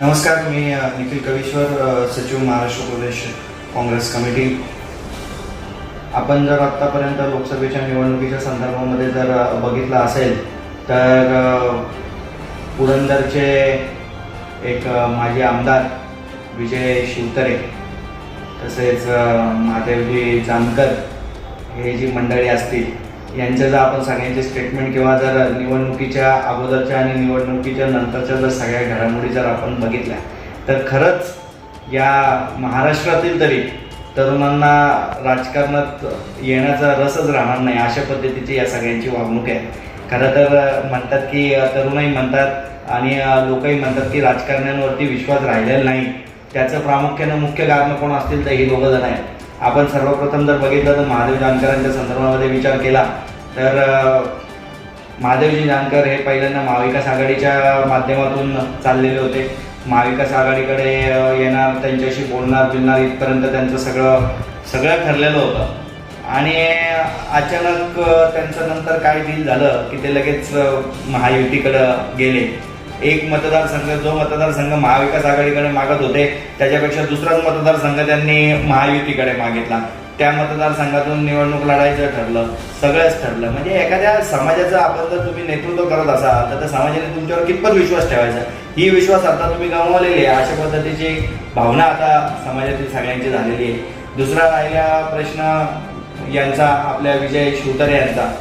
नमस्कार मी निखिल कवीश्वर सचिव महाराष्ट्र प्रदेश काँग्रेस कमिटी. आपण जर आत्तापर्यंत लोकसभेच्या निवडणुकीच्या संदर्भामध्ये जर बघितलं असेल तर पुरंदरचे एक माजी आमदार विजय शिवतरे तसेच महादेवजी जानकर हे जी मंडळी असतील यांच्या जर आपण सगळ्यांचे स्टेटमेंट किंवा जर निवडणुकीच्या अगोदरच्या आणि निवडणुकीच्या नंतरच्या जर सगळ्या घडामोडी जर आपण बघितल्या तर खरंच या महाराष्ट्रातील तरी तरुणांना राजकारणात येण्याचा रसच राहणार नाही अशा पद्धतीची या सगळ्यांची वागणूक आहे. खरं तर म्हणतात की तरुणही म्हणतात आणि लोकही म्हणतात की राजकारण्यांवरती विश्वास राहिलेला नाही. त्याचं प्रामुख्यानं मुख्य कारण कोण असतील तर ही दोघं जण आहेत. आपण सर्वप्रथम जर बघितलं तर महादेव जानकरांच्या संदर्भामध्ये विचार केला तर महादेवजी जानकर हे पहिल्यांदा महाविकास आघाडीच्या माध्यमातून चाललेले होते. महाविकास आघाडीकडे येणार त्यांच्याशी बोलणार बिलणार इथपर्यंत त्यांचं सगळं सगळं ठरलेलं होतं. आणि अचानक त्यांचं नंतर काय डील झालं की ते लगेच महायुतीकडं गेले. एक मतदारसंघ जो मतदारसंघ महाविकास आघाडीकडे मागत होते त्याच्यापेक्षा दुसराच मतदारसंघ त्यांनी महायुतीकडे मागितला. त्या मतदारसंघातून निवडणूक लढायचं ठरलं सगळंच ठरलं. म्हणजे एखाद्या समाजाचं आपण जर तुम्ही नेतृत्व करत असाल तर त्या समाजाने तुमच्यावर कितपत विश्वास ठेवायचा? ही विश्वास आता तुम्ही गमावलेली आहे. अशा पद्धतीची भावना आता समाजातील सगळ्यांची झालेली आहे. दुसरा राहिला प्रश्न यांचा आपल्या विजय शिवतरे यांचा.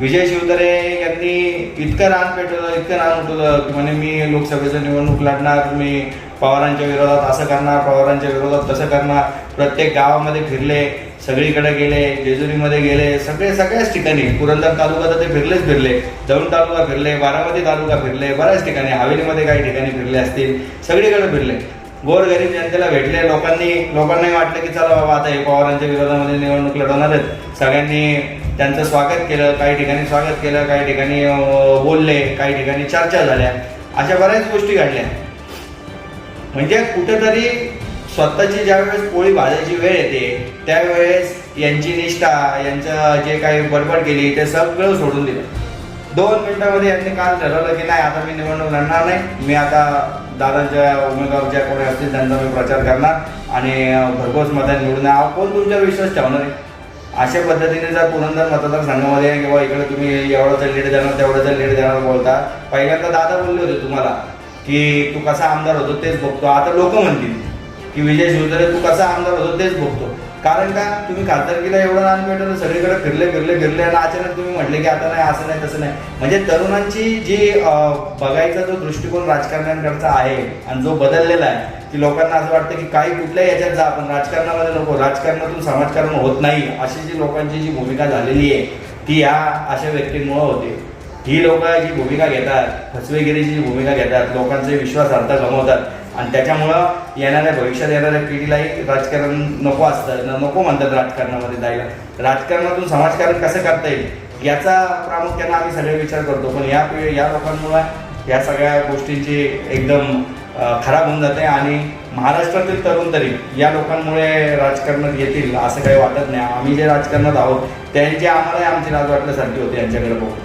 विजय शिवतरे यांनी इतकं रान पेटवलं इतकं रान उठवलं की म्हणे मी लोकसभेचं निवडणूक लढणार मी पवारांच्या विरोधात असं करणार पवारांच्या विरोधात तसं करणार. प्रत्येक गावामध्ये फिरले सगळीकडे गेले जेजुरीमध्ये गेले सगळे सगळ्याच ठिकाणी. पुरंदर तालुका तर ते फिरलेच फिरले. दौंड तालुका फिरले बारामती तालुका फिरले बऱ्याच ठिकाणी. हवेलीमध्ये काही ठिकाणी फिरले असतील सगळीकडे फिरले. गोरगरीब जनतेला भेटले लोकांनी लोकांनाही वाटलं की चला बाबा आता हे पवारांच्या विरोधामध्ये निवडणूक लढवणार आहेत सगळ्यांनी त्यांचं स्वागत केलं काही ठिकाणी स्वागत केलं काही ठिकाणी बोलले काही ठिकाणी चर्चा झाल्या. अशा बऱ्याच गोष्टी घडल्या. म्हणजे कुठेतरी स्वतःची ज्यावेळेस पोळी भाजायची वेळ येते त्यावेळेस यांची निष्ठा यांचं जे काही बडबड केली ते सगळं सोडून दिलं. दोन मिनिटामध्ये यांनी काल ठरवलं की नाही आता मी निवडणूक लढणार नाही. मी आता दादांच्या उमेदवार ज्या कोणी असतील त्यांचा मी प्रचार करणार आणि भरघोस मतांनी निवडून अहो, कोण तुमच्यावर विश्वास ठेवणार आहे अशा पद्धतीने जर पुरंदर मतदारसंघामध्ये किंवा इकडे तुम्ही एवढं लीड देणार तेवढं लीड देणार बोलता पहिल्यांदा दादा बोलले होते तुम्हाला की तू कसा आमदार होतो तेच बघतो. आता लोक म्हणतील की विजय शिवतरे तू कसा आमदार होतो तेच बघतो. कारण का? तुम्ही खासदारकीला एवढं नान भेटलं सगळीकडे फिरले फिरले फिरले आणि अचानक तुम्ही म्हटले की आता नाही असं नाही तसं नाही. म्हणजे तरुणांची जी बघायचा जो दृष्टिकोन राजकारण्यांकडचा आहे आणि जो बदललेला आहे की लोकांना असं वाटतं की काही कुठल्याही याच्यात जा पण राजकारणामध्ये नको राजकारणातून समाजकारण होत नाही अशी जी लोकांची जी भूमिका झालेली आहे ती या अशा व्यक्तींमुळे होते. ही लोक जी भूमिका घेतात फसवेगिरीची जी भूमिका घेतात लोकांचे विश्वासार्थ गमवतात. आणि त्याच्यामुळं येणाऱ्या भविष्यात येणाऱ्या पिढीलाही राजकारण नको असतं नको म्हणतात राजकारणामध्ये जायला. राजकारणातून समाजकारण कसं करता येईल याचा प्रामुख्यानं आम्ही सगळे विचार करतो. पण या पिढी या लोकांमुळं या सगळ्या गोष्टींची एकदम खराब होऊन जाते आणि महाराष्ट्रातील तरुण तरी या लोकांमुळे राजकारणात येतील असं काही वाटत नाही. आम्ही जे राजकारणात आहोत त्यांची आम्हाला आमची लाज वाटल्यासारखी होती यांच्याकडे बघून.